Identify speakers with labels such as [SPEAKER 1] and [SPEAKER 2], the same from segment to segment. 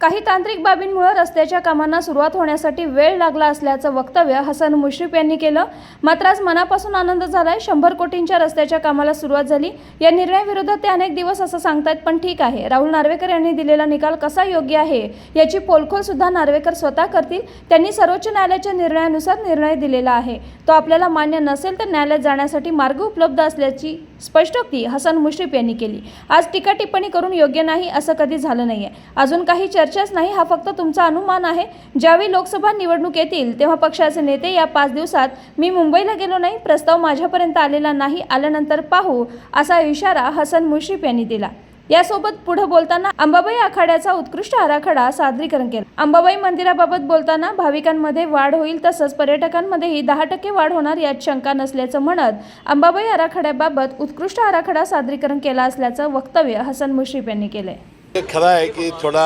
[SPEAKER 1] काही तांत्रिक बाबींमुळे रस्त्याच्या कामांना सुरुवात होण्यासाठी वेळ लागला असल्याचं वक्तव्य हसन मुश्रीफ यांनी केलं. मात्र आज मनापासून आनंद झालाय. शंभर कोटींच्या रस्त्याच्या कामाला सुरुवात झाली. या निर्णयाविरोधात ते अनेक दिवस असं सांगतायत पण ठीक आहे. राहुल नार्वेकर यांनी दिलेला निकाल कसा योग्य आहे याची पोलखोल सुद्धा नार्वेकर स्वतः करतील. त्यांनी सर्वोच्च न्यायालयाच्या निर्णयानुसार निर्णय दिलेला आहे. तो आपल्याला मान्य नसेल तर न्यायालयात जाण्यासाठी मार्ग उपलब्ध असल्याची स्पष्टोक्ती हसन मुश्रीफ यांनी केली. आज टीका टिप्पणी करून योग्य नाही असं कधी झालं नाहीये. अजून काही चर्चा चर्चाच नाही हा फक्त तुमचा अनुमान आहे. ज्यावेळी लोकसभा निवडणूक येतील तेव्हा पक्षाचे नेते या पाच दिवसात मी मुंबईला गेलो नाही प्रस्ताव माझ्यापर्यंत आलेला नाही आल्यानंतर पाहू असा इशारा हसन मुश्रीफ यांनी दिला. यासोबत पुढे बोलताना अंबाबाई आखाड्याचा उत्कृष्ट आराखडा सादरीकरण केला. अंबाबाई मंदिराबाबत बोलताना भाविकांमध्ये वाढ होईल तसंच पर्यटकांमध्येही दहा टक्के वाढ होणार यात शंका नसल्याचं म्हणत अंबाबाई आराखड्याबाबत उत्कृष्ट आराखडा सादरीकरण केला असल्याचं वक्तव्य हसन मुश्रीफ यांनी केलंय.
[SPEAKER 2] खरं आहे की थोडा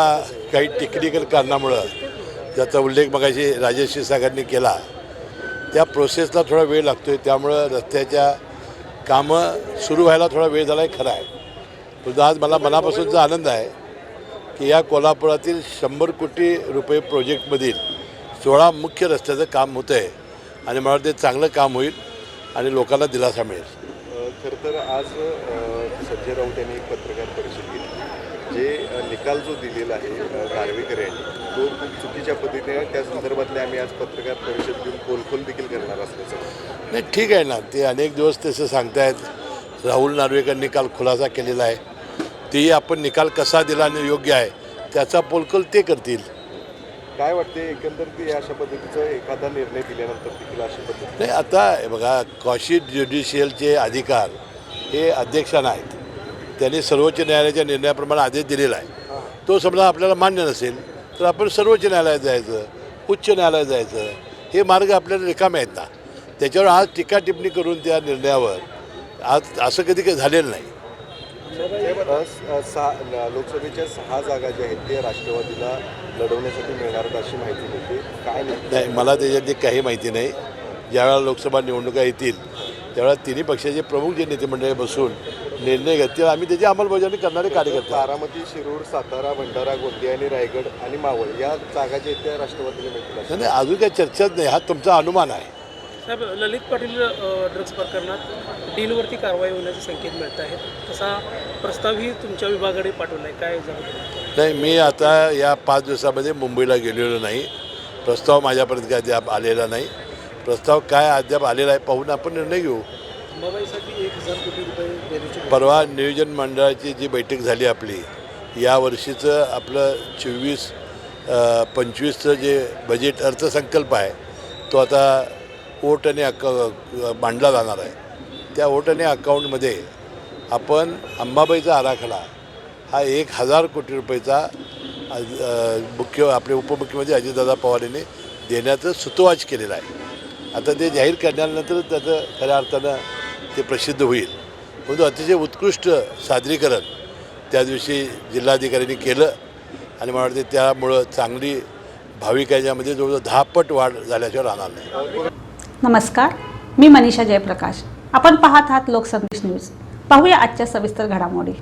[SPEAKER 2] काही टेक्निकल कारणामुळं ज्याचा उल्लेख मगाशी राजेश क्षीरसागरांनी केला त्या प्रोसेसला थोडा वेळ लागतो आहे त्यामुळं रस्त्याच्या कामं सुरू व्हायला थोडा वेळ झाला आहे खरं आहे. पण आज मला मनापासूनचा आनंद आहे की या कोल्हापुरातील शंभर कोटी रुपये प्रोजेक्टमधील सोळा मुख्य रस्त्याचं काम होतं आहे आणि मला ते चांगलं काम होईल आणि लोकांना दिलासा मिळेल.
[SPEAKER 3] खरं तर आज संजय राऊत यांनी एक पत्रकार परिषद घेतली. जे निकाल जो दिलेला आहे नार्वेकर यांनी तो खूप चुकीच्या पद्धतीने त्या संदर्भातले आम्ही आज पत्रकार परिषद घेऊन पोलखोल देखील करणार असल्याचं
[SPEAKER 2] नाही ठीक आहे ना. ते अनेक दिवस तसं सांगतायत. राहुल नार्वेकर निकाल खुलासा केलेला आहे. तेही आपण निकाल कसा दिला आणि योग्य आहे त्याचा पोलकल ते करतील.
[SPEAKER 3] काय वाटते एकंदरीत या अशा पद्धतीचा एखादा निर्णय दिल्यानंतर देखील अशा पद्धती
[SPEAKER 2] नाही आता बघा कॉशी ज्युडिशियलचे अधिकार हे अध्यक्षांना आहेत. त्यांनी सर्वोच्च न्यायालयाच्या निर्णयाप्रमाणे आदेश दिलेला आहे. तो समजा आपल्याला मान्य नसेल तर आपण सर्वोच्च न्यायालयात जायचं उच्च न्यायालयात जायचं हे मार्ग आपल्याला रिकामे आहेत ना. त्याच्यावर आज टीका टिप्पणी करून त्या निर्णयावर आज असं कधी काही झालेलं नाही.
[SPEAKER 3] सहा लोकसभेच्या सहा जागा ज्या आहेत ते राष्ट्रवादीला लढवण्यासाठी मिळणार अशी माहिती मिळते. काय नाही
[SPEAKER 2] नाही मला त्याच्यातली काही माहिती नाही. ज्यावेळेला लोकसभा निवडणुका येतील त्यावेळेला तिन्ही पक्षाचे प्रमुख जे नेते मंडळी बसून निर्णय घेतील आम्ही त्याची अंमलबजावणी करणारे कार्यकर्ते आहोत.
[SPEAKER 3] बारामती शिरूर सातारा भंडारा गोंदिया आणि रायगड आणि मावळ या जागा आहेत त्या राष्ट्रवादीला मिळतील अशी
[SPEAKER 2] नाही नाही, अजून काही चर्चाच नाही. हा तुमचा अनुमान आहे.
[SPEAKER 4] साहेब ललित पाटील ड्रग्ज प्रकरणात डीलवरती कारवाई होण्याचे संकेत मिळत आहेत. तसा प्रस्तावही तुमच्या विभागाकडे पाठवला आहे. काय झालं
[SPEAKER 2] नाही मी आता या पाच दिवसामध्ये मुंबईला गेलेलो नाही. प्रस्ताव माझ्यापर्यंत काय अद्याप आलेला नाही. प्रस्ताव काय अद्याप आलेला आहे पाहून आपण निर्णय घेऊ.
[SPEAKER 4] मुंबईसाठी एक हजार कोटी रुपये देण्याची
[SPEAKER 2] परवा नियोजन मंडळाची जी बैठक झाली आपली या वर्षीचं आपलं चोवीस पंचवीसचं जे बजेट अर्थसंकल्प आहे तो आता ओट आणि अका मांडला जाणार आहे. त्या ओट आणि अकाउंटमध्ये आपण अंबाबाईचा आराखडा हा एक हजार कोटी रुपयेचा मुख्य आपले उपमुख्यमंत्री अजितदादा पवार यांनी देण्याचं सुतोवाच केलेलं आहे. आता ते जाहीर करण्यानंतर त्याचं खऱ्या अर्थानं ते प्रसिद्ध होईल. परंतु अतिशय उत्कृष्ट सादरीकरण त्या दिवशी जिल्हाधिकाऱ्यांनी केलं आणि मला वाटते त्यामुळं चांगली भाविकांच्यामध्ये जवळजवळ दहा पट वाढ झाल्याशिवाय राहणार नाही.
[SPEAKER 5] नमस्कार मी मनीषा जयप्रकाश. आपण पाहत आहात लोकसंदेश न्यूज. पाहूया आजच्या सविस्तर घडामोडी.